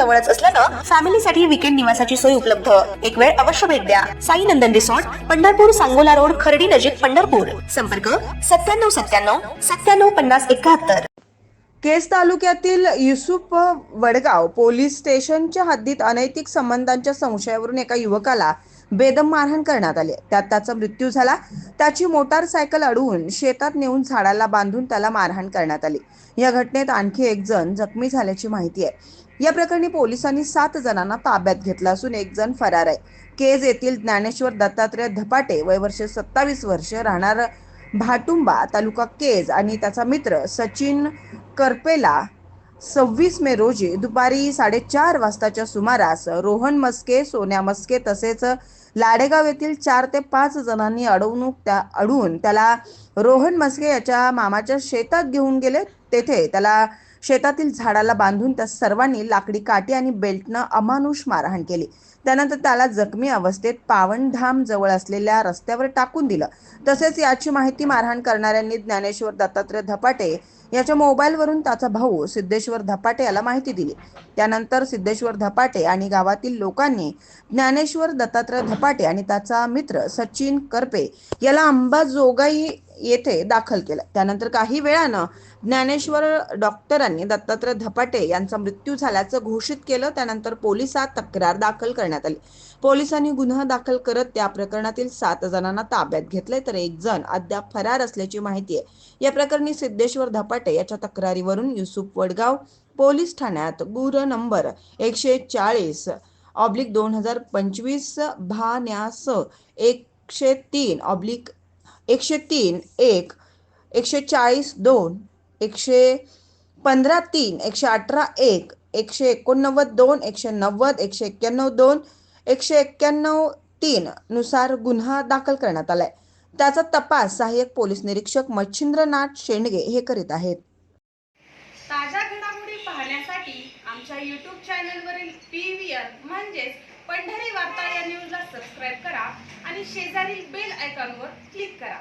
जवळच असल्यानं फॅमिलीसाठी विकेंड निवासाची सोय उपलब्ध. एक वेळ अवश्य भेट द्या. साई नंदन रिसॉर्ट पंढरपूर सांगोला रोड खर्डी नजीक पंढरपूर. संपर्क सत्त्याण्णव सत्त्याण्णव सत्त्याण्णव पन्नास एकाहत्तर. केस तालुक्यातील युसुफ वडगाव पोलीस स्टेशनच्या हद्दीत अनैतिक संबंधांच्या संशयावरून एका युवकाला बेदम मारहाण करण्यात आली त्यात त्याचा मृत्यू झाला. त्याची मोटारसायकल अडवून शेतात नेऊन झाडाला बांधून त्याला मारहाण करण्यात आली. या घटनेत आणखी एक जण जखमी झाल्याची माहिती आहे. या प्रकरणी पोलिसांनी सात जणांना ताब्यात घेतलं असून एक जण फरार आहे. केज येथील ज्ञानेश्वर दत्तात्रय धपाटे वय वर्ष सत्तावीस वर्ष राहणार भाटुंबा तालुका केज आणि त्याचा मित्र सचिन करपेला सव्वीस मे रोजी दुपारी साडेचार वाजताच्या सुमारास रोहन मस्के सोन्या मस्के तसेच लाडेगाव येथील चार ते पाच जणांनी अडवणूक त्या अडवून त्याला रोहन मस्के याच्या मामाच्या शेतात घेऊन गेले. तेथे त्याला शेतातील झाडाला बांधून त्या सर्वांनी लाकडी काठी आणि बेल्टनं अमानुष मारहाण केली. त्यानंतर त्याला जखमी अवस्थेत पावनधाम जवळ असलेल्या रस्त्यावर टाकून दिलं. तसेच याची माहिती मारहाण करणाऱ्यांनी ज्ञानेश्वर दत्तात्रय धपाटे याच्या मोबाईलवरून त्याचा भाऊ सिद्धेश्वर धपाटे याला माहिती दिली. त्यानंतर सिद्धेश्वर धपाटे आणि गावातील लोकांनी ज्ञानेश्वर दत्तात्रय धपाटे आणि त्याचा मित्र सचिन करपे याला अंबाजोगाई येथे दाखल केलं. त्यानंतर काही वेळानं ज्ञानेश्वर डॉक्टरांनी दत्तात्रय धपाटे यांचा मृत्यू झाल्याचं घोषित केलं. त्यानंतर पोलिसात तक्रार दाखल करण्यात आली. पोलिसांनी गुन्हा दाखल करत त्या प्रकरणातील सात जणांना ताब्यात घेतले तर एक जण अद्याप फरार असल्याची माहिती आहे. या प्रकरणी सिद्धेश्वर धपाटे याच्या तक्रारीवरून युसुफ वडगाव पोलीस ठाण्यात गुर नंबर एकशे चाळीस ऑब्लिक दोन हजार पंचवीस भान्यास एकशे तीन ऑब्लिक एकशे तीन एक एकशे चाळीस दोन एकशे पंधरा तीन एकशे अठरा एक एकशे एकोणनव्वद दोन एकशे नव्वद एकशे एक्क्याण्णव दोन एकशे एक्क्याण्णव तीन नुसार गुन्हा दाखल करण्यात आलाय. त्याचा तपास सहाय्यक पोलीस निरीक्षक मच्छिंद्रनाथ शेंडगे हे करीत आहेत. ताज्या घडामोडी पाहण्यासाठी आमच्या यूट्यूब चॅनलवरील पी व्ही आर म्हणजेच पंढरी वार्ता या न्यूजला सबस्क्राईब करा आणि शेजारील बेल आयकॉनवर क्लिक करा.